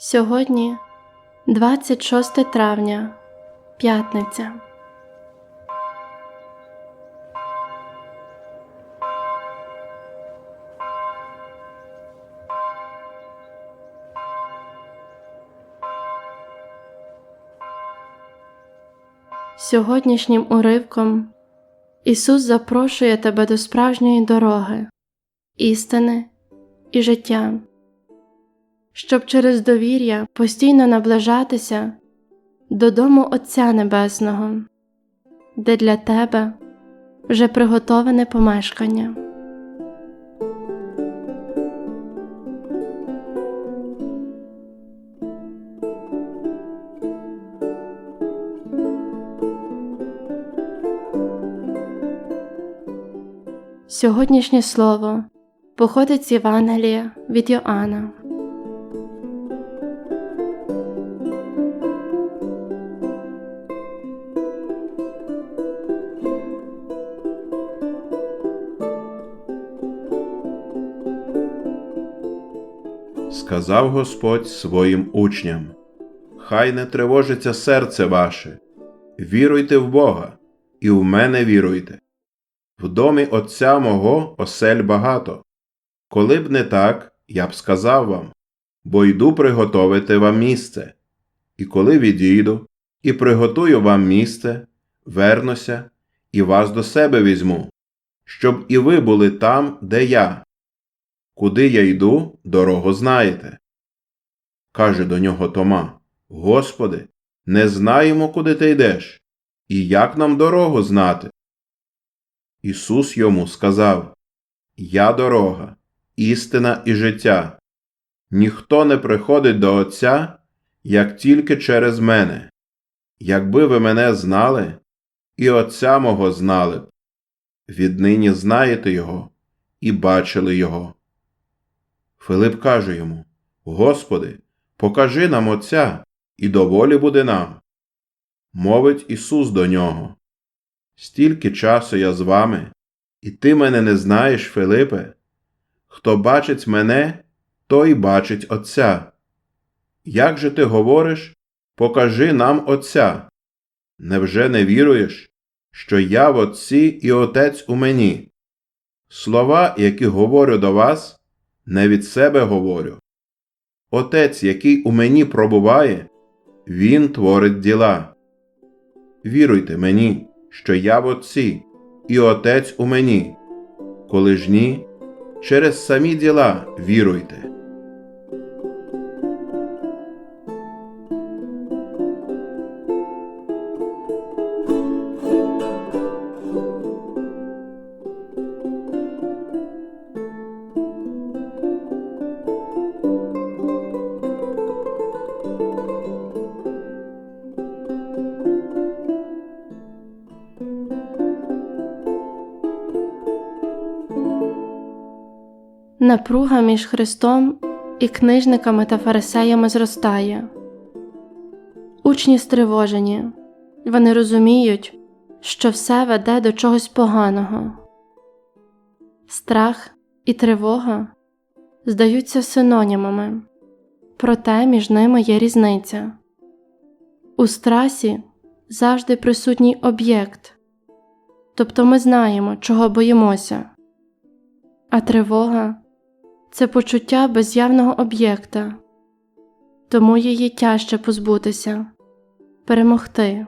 Сьогодні 26 травня, п'ятниця. Сьогоднішнім уривком Ісус запрошує тебе до справжньої дороги, істини і життя, щоб через довір'я постійно наближатися додому Отця Небесного, де для тебе вже приготоване помешкання. Сьогоднішнє слово походить з Євангелія від Йоанна. Сказав Господь своїм учням: Хай не тривожиться серце ваше, віруйте в Бога, і в мене віруйте. В домі Отця мого осель багато. Коли б не так, я б сказав вам, бо йду приготовити вам місце. І коли відійду і приготую вам місце, вернуся і вас до себе візьму, щоб і ви були там, де я. Куди я йду, дорогу знаєте. Каже до нього Тома Господи, не знаємо, куди ти йдеш, і як нам дорогу знати. Ісус йому сказав Я дорога, істина і життя. Ніхто не приходить до Отця, як тільки через мене. Якби ви мене знали, і Отця мого знали б. Віднині знаєте Його і бачили Його. Филип каже йому Господи, покажи нам Отця, і доволі буде нам. Мовить Ісус до нього. Стільки часу я з вами, і ти мене не знаєш, Филипе. Хто бачить мене, той бачить Отця. Як же ти говориш, покажи нам Отця? Невже не віруєш, що я в Отці і Отець у мені? Слова, які говорю до вас, не від себе говорю. Отець, який у мені пробуває, Він творить діла. Віруйте мені, що я в Отці, і Отець у мені. Коли ж ні, через самі діла віруйте. Напруга між Христом і книжниками та фарисеями зростає. Учні стривожені, вони розуміють, що все веде до чогось поганого. Страх і тривога здаються синонімами, проте між ними є різниця. У страсі завжди присутній об'єкт, тобто ми знаємо, чого боїмося, а тривога це почуття без'явного об'єкта, тому її тяжче позбутися, перемогти.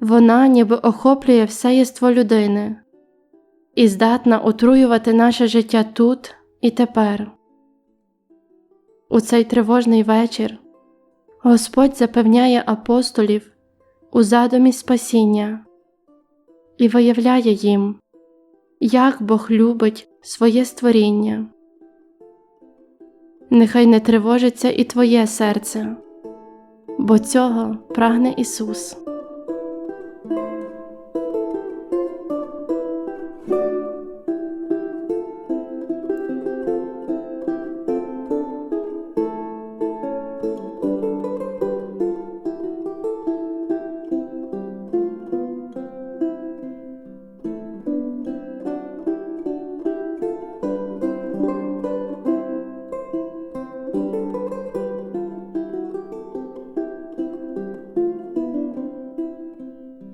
Вона ніби охоплює все єство людини і здатна отруювати наше життя тут і тепер. У цей тривожний вечір Господь запевняє апостолів у задумі спасіння і виявляє їм, як Бог любить своє створіння. Нехай не тривожиться і твоє серце, бо цього прагне Ісус.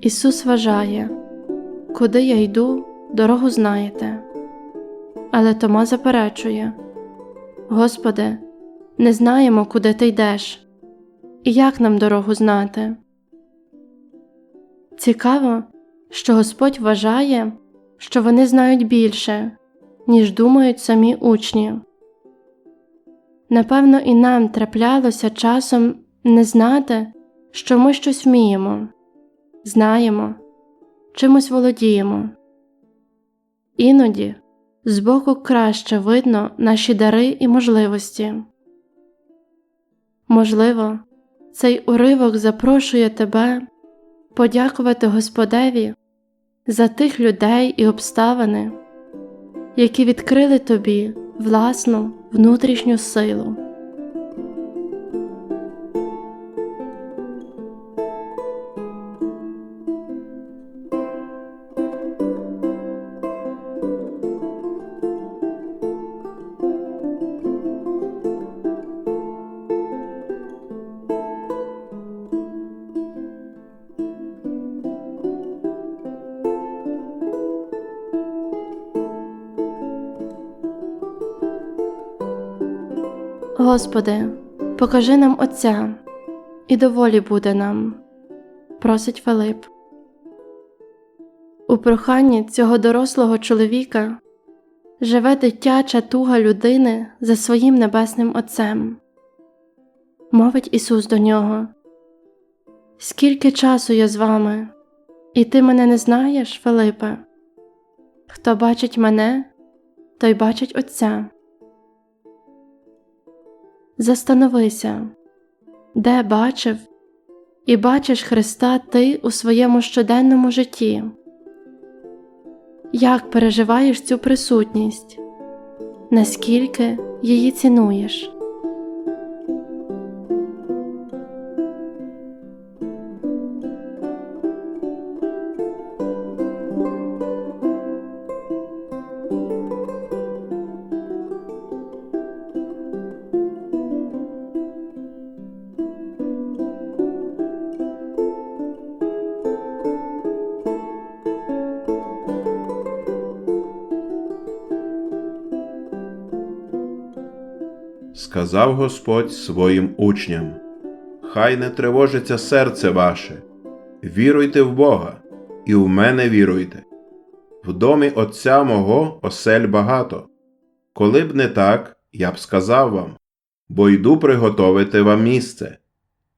Ісус вважає, куди я йду, дорогу знаєте. Але Тома заперечує Господи, не знаємо, куди ти йдеш, і як нам дорогу знати. Цікаво, що Господь вважає, що вони знають більше, ніж думають самі учні. Напевно, і нам траплялося часом не знати, що ми щось вміємо, знаємо, чимось володіємо. Іноді збоку краще видно наші дари і можливості. Можливо, цей уривок запрошує тебе подякувати Господеві за тих людей і обставини, які відкрили тобі власну внутрішню силу. Господи, покажи нам Отця, і доволі буде нам, просить Филип. У проханні цього дорослого чоловіка живе дитяча туга людини за своїм небесним Отцем. Мовить Ісус до нього. Скільки часу я з вами, і ти мене не знаєш, Филипе? Хто бачить мене, той бачить Отця. Застановися, де бачив і бачиш Христа ти у своєму щоденному житті, як переживаєш цю присутність, наскільки її цінуєш. Сказав Господь своїм учням: Хай не тривожиться серце ваше, віруйте в Бога, і в мене віруйте. В домі Отця мого осель багато. Коли б не так, я б сказав вам, бо йду приготовити вам місце.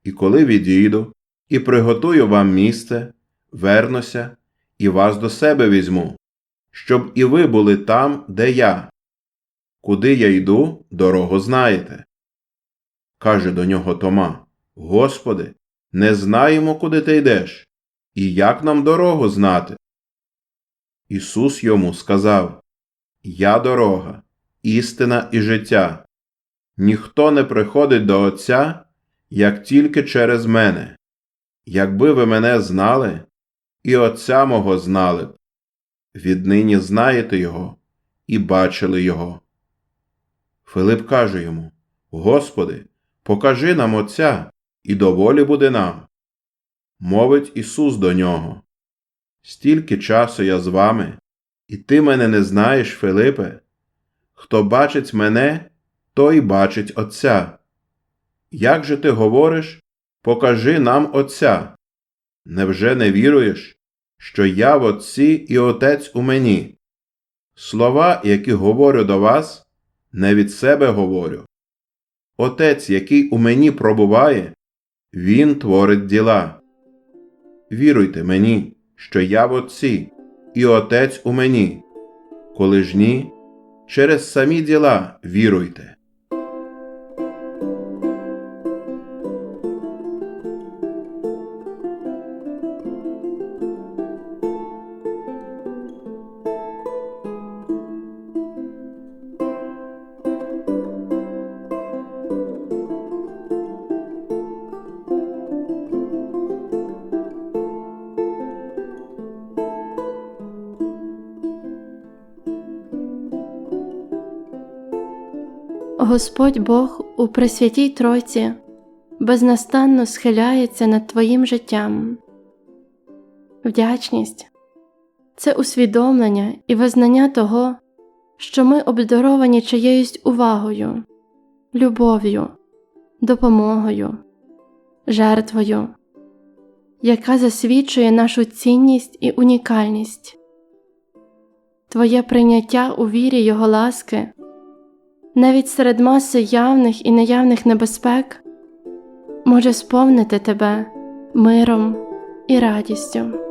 І коли відійду і приготую вам місце, вернуся і вас до себе візьму, щоб і ви були там, де я. Куди я йду, дорогу знаєте. Каже до нього Тома Господи, не знаємо, куди ти йдеш, і як нам дорогу знати. Ісус йому сказав Я дорога, істина і життя. Ніхто не приходить до Отця, як тільки через мене. Якби ви мене знали, і Отця мого знали б. Віднині знаєте Його і бачили Його. Филип каже йому Господи, покажи нам Отця, і доволі буде нам. Мовить Ісус до нього. Стільки часу я з вами, і ти мене не знаєш, Филипе. Хто бачить мене, той бачить Отця. Як же ти говориш, покажи нам Отця? Невже не віруєш, що я в Отці і Отець у мені? Слова, які говорю до вас, не від себе говорю. Отець, який у мені пробуває, Він творить діла. Віруйте мені, що я в Отці, і Отець у мені. Коли ж ні, через самі діла віруйте. Господь Бог у Пресвятій Тройці безнастанно схиляється над твоїм життям. вдячність це усвідомлення і визнання того, що ми обдаровані чиєюсь увагою, любов'ю, допомогою, жертвою, яка засвідчує нашу цінність і унікальність. Твоє прийняття у вірі Його ласки, навіть серед маси явних і неявних небезпек, може сповнити тебе миром і радістю.